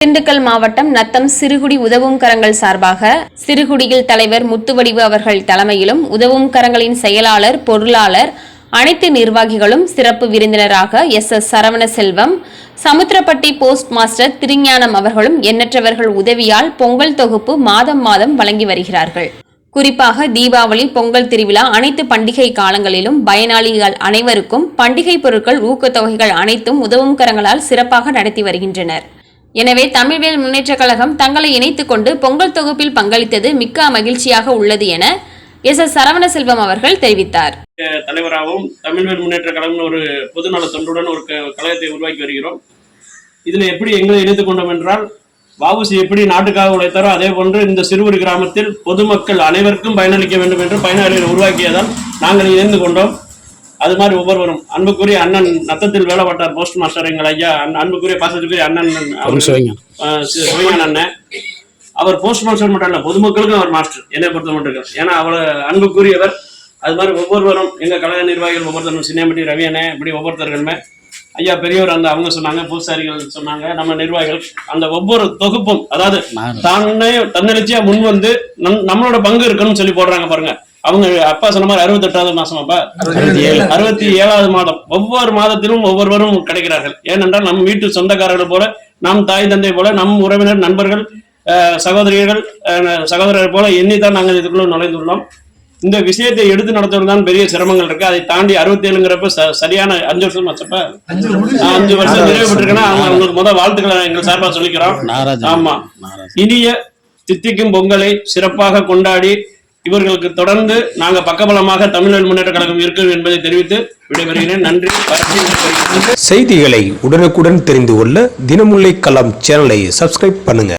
திண்டுக்கல் மாவட்டம் நத்தம் சிறுகுடி உதவும் கரங்கள் சார்பாக சிறுகுடியில் தலைவர் முத்துவடிவு அவர்கள் தலைமையிலும் உதவும் கரங்களின் செயலாளர் பொருளாளர் அனைத்து நிர்வாகிகளும் சிறப்பு விருந்தினராக S. S. Saravana Selvam Samuthirapatti post master Thirugnanam அவர்களும் எண்ணற்றவர்கள் உதவியால் பொங்கல் தொகுப்பு மாதம் மாதம் வழங்கி வருகிறார்கள். குறிப்பாக தீபாவளி பொங்கல் திருவிழா அனைத்து பண்டிகை காலங்களிலும் பயனாளிகள் அனைவருக்கும் பண்டிகை பொருட்கள் ஊக்கத்தொகைகள் அனைத்தும் உதவும் கரங்களால் சிறப்பாக நடத்தி வருகின்றனர். எனவே தமிழ்வேல் முன்னேற்றக் கழகம் தங்களை இணைத்துக் கொண்டு பொங்கல் தொகுப்பில் பங்களித்தது மிக்க மகிழ்ச்சியாக உள்ளது என எஸ் எஸ் சரவண செல்வம் அவர்கள் தெரிவித்தார். தலைவராகவும் தமிழ்வேல் முன்னேற்ற கழகம்னு ஒரு பொதுநல தொண்டுடன் ஒரு கழகத்தை உருவாக்கி வருகிறோம். இதுல எப்படி எங்களை இணைத்துக் கொண்டோம் என்றால் வாவுசி எப்படி நாட்டுக்காக உழைத்தாரோ அதே போன்று இந்த சிறுவர் கிராமத்தில் பொதுமக்கள் அனைவருக்கும் பயனளிக்க வேண்டும் என்று பயனாளிகள் உருவாக்கியதால் நாங்கள் இணைந்து கொண்டோம். அது மாதிரி ஒவ்வொருவரும். அன்புக்குரிய அண்ணன் நத்தத்தில் வேலை பார்த்தார் போஸ்ட் மாஸ்டர் எங்கள் ஐயா. அன்புக்குரிய பாசத்துக்குரிய அண்ணன் சிவஞான அண்ணன். அவர் போஸ்ட் மாஸ்டர் மட்டும் இல்ல பொதுமக்களுக்கும் அவர் மாஸ்டர். என்னை பொறுத்த மட்டும் இருக்கு. ஏன்னா அவர் அன்புக்குரியவர். அது மாதிரி ஒவ்வொருவரும் எங்க கழக நிர்வாகிகள் ஒவ்வொருத்தரும் சின்னம்பட்டி ரவி அண்ணன் இப்படி ஒவ்வொருத்தர்களுமே. ஐயா பெரியவர் அந்த அவங்க சொன்னாங்க பூசாரிகள் சொன்னாங்க நம்ம நிர்வாகிகள். அந்த ஒவ்வொரு தொகுப்பும் அதாவது தானே தன்னெழுச்சியா முன் வந்து நம் நம்மளோட பங்கு இருக்கணும்னு சொல்லி போடுறாங்க பாருங்க. அவங்க அப்பா சொன்ன மாதிரி அறுபத்தி எட்டாவது மாசம் அப்பா? அறுபத்தி ஏழாவது மாதம். ஒவ்வொரு மாதத்திலும் ஒவ்வொருவரும் கிடைக்கிறார்கள். ஏனென்றால் நம் வீட்டு சொந்தக்காரர்கள் போல நம் தாய் தந்தை போல நம் உறவினர் நண்பர்கள் அஹ், சகோதரிகள் அஹ், சகோதரர் போல எண்ணித்தான் நாங்கள் இதுக்குள்ள நுழைந்துள்ளோம். இந்த விஷயத்தை எடுத்து நடத்துவது தான் பெரிய சிரமங்கள் இருக்கு. அதை தாண்டி அறுபத்தி ஏழுங்கிறப்ப சரியான அஞ்சு வருஷம் ஆச்சப்ப ஆஹ், அஞ்சு வருஷம் நிறைவு பெற்றிருக்கேன்னா அவங்க அவங்களுக்கு முதல் வாழ்த்துக்களை எங்கள் சார்பா சொல்லிக்கிறோம். ஆமா. இனிய தித்திக்கும் பொங்கலை சிறப்பாக கொண்டாடி இவர்களுக்கு தொடர்ந்து நாங்க பக்கபலமாக தமிழ்நாடு முன்னேற்ற கழகம் இருக்கிறோம் என்பதை தெரிவித்து விடைபெறுகிறேன். நன்றி. செய்திகளை உடனுக்குடன் தெரிந்து கொள்ள தினமுல்லை களம் சேனலை சப்ஸ்கிரைப் பண்ணுங்க.